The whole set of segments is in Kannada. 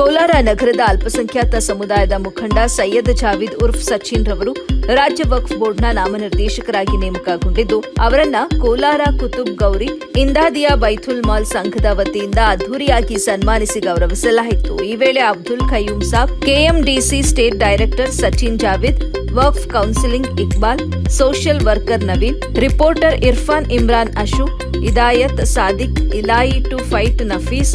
ಕೋಲಾರ ನಗರದ ಅಲ್ಪಸಂಖ್ಯಾತ ಸಮುದಾಯದ ಮುಖಂಡ ಸೈಯದ್ ಜಾವೀದ್ ಉರ್ಫ್ ಸಚಿನ್ ರವರು ರಾಜ್ಯ ವಕ್ಫ್ ಬೋರ್ಡ್ನ ನಾಮನಿರ್ದೇಶಕರಾಗಿ ನೇಮಕಗೊಂಡಿದ್ದು, ಅವರನ್ನ ಕೋಲಾರ ಕುತುಬ್ ಗೌರಿ, ಇಂದಾದಿಯಾ ಬೈಥುಲ್ ಮಾಲ್ ಸಂಘದ ವತಿಯಿಂದ ಅದ್ದೂರಿಯಾಗಿ ಸನ್ಮಾನಿಸಿ ಗೌರವಿಸಲಾಯಿತು. ಈ ವೇಳೆ Abdul Khayum Saab, KMDC state director Sachin Javeed, Waqf counselling Iqbal, social worker Naveen, reporter Irfan Imran Ashu Hidayat Sadiq, ಇಲಾಯಿ to fight Nafees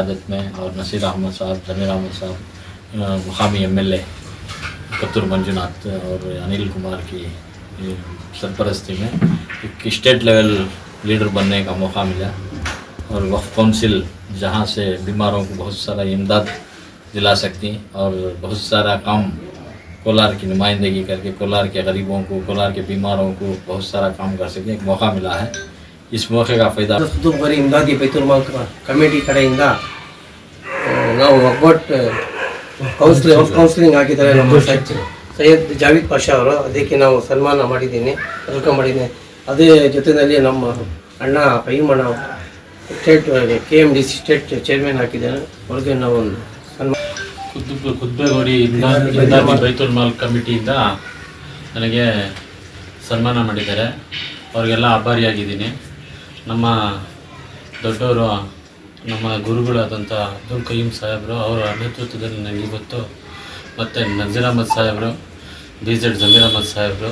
आदत में और नसीर अहमद साहब जमीर अहमद साहब मुकामी M L A Kothur Manjunath और अनिल कुमार की सरपरस्ती में एक स्टेट लेवल लीडर बनने का मौका मिला। और वक्फ कौंसिल जहाँ से बीमारों को बहुत सारा इमदाद दिला सकती और बहुत सारा काम कोलार की नुमाइंदगी करके कोलार के गरीबों को कोलार के बीमारों को बहुत सारा काम कर सकें एक मौका मिला है इस मौके का फ़ायदा ಸುತ್ತುವರಿ ಇಂದಾದಿ ಬೈತುಲ್ ಮಾಲ್ ಕಮಿಟಿ ಕಡೆಯಿಂದ ಆ, ನಾವು ಒಗ್ಗಟ್ ಕೌನ್ಸಿಲಿಂಗ್ ಕೌನ್ಸಿಲಿಂಗ್ ಆಗಿದ್ದಾರೆ ನಮ್ಮ ಸೈಯದ್ ಸೈಯದ್ ಜಾವೀದ್ ಪಾಷಾ ಅವರು ಅದಕ್ಕೆ ನಾವು ಸನ್ಮಾನ ಮಾಡಿದ್ದೀನಿ ವೆಲ್ಕಮ್ ಮಾಡಿದ್ದೀನಿ ಅದೇ ಜೊತೆಯಲ್ಲಿ ನಮ್ಮ ಅಣ್ಣ Paimanna state K M D C state chairman ಹಾಕಿದ್ದಾರೆ ಅವ್ರಿಗೆ ನಾವು ಒಂದು ಸನ್ಮಾನ ಇಂದಾದಿ ಬೈತುಲ್ ಮಾಲ್ ಕಮಿಟಿಯಿಂದ ನನಗೆ ಸನ್ಮಾನ ಮಾಡಿದ್ದಾರೆ. ಅವರಿಗೆಲ್ಲ ಅಭಾರಿಯಾಗಿದ್ದೀನಿ ನಮ್ಮ ದೊಡ್ಡವರು ನಮ್ಮ ಗುರುಗಳಾದಂಥ ಅಬ್ದುಲ್ ಕಯ್ಯಂ ಸಾಹೇಬರು ಅವರ ನೇತೃತ್ವದಲ್ಲಿ ನನಗೆ ಇವತ್ತು ಮತ್ತು ನಜೀರ್ ಅಹಮದ್ ಸಾಹೇಬರು ಬಿ ಜೆಡ್ ಜಮೀರ್ ಅಹಮದ್ ಸಾಹೇಬರು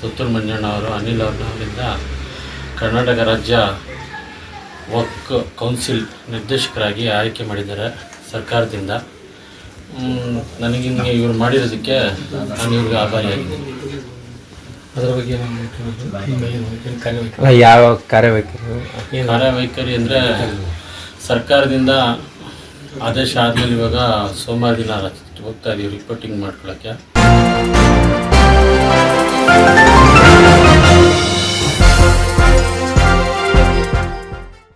ಪುತ್ತೂರು ಮಂಜಣ್ಣ ಅವರು ಅನಿಲ್ ಅವರಿಂದ ಕರ್ನಾಟಕ ರಾಜ್ಯ ವಕ್ ಕೌನ್ಸಿಲ್ ನಿರ್ದೇಶಕರಾಗಿ ಆಯ್ಕೆ ಮಾಡಿದ್ದಾರೆ ಸರ್ಕಾರದಿಂದ. ನನಗೆ ಇವ್ರು ಮಾಡಿರೋದಕ್ಕೆ ನಾನು ಇವ್ರಿಗೆ ಆಭಾರಿಯಾಗಿದ್ದೀನಿ ಅದರ ಬಗ್ಗೆ ಯಾವ ಕಾರ್ಯವೈಖರಿ? ಕಾರ್ಯವೈಖರಿ ಅಂದರೆ ಸರ್ಕಾರದಿಂದ ಆದೇಶ ಆದಮೇಲೆ ಇವಾಗ ಸೋಮವಾರ ದಿನ ಹೋಗ್ತಾ ಇದೀವಿ ರಿಪೋರ್ಟಿಂಗ್ ಮಾಡ್ಕೊಳ್ಳೋಕ್ಕೆ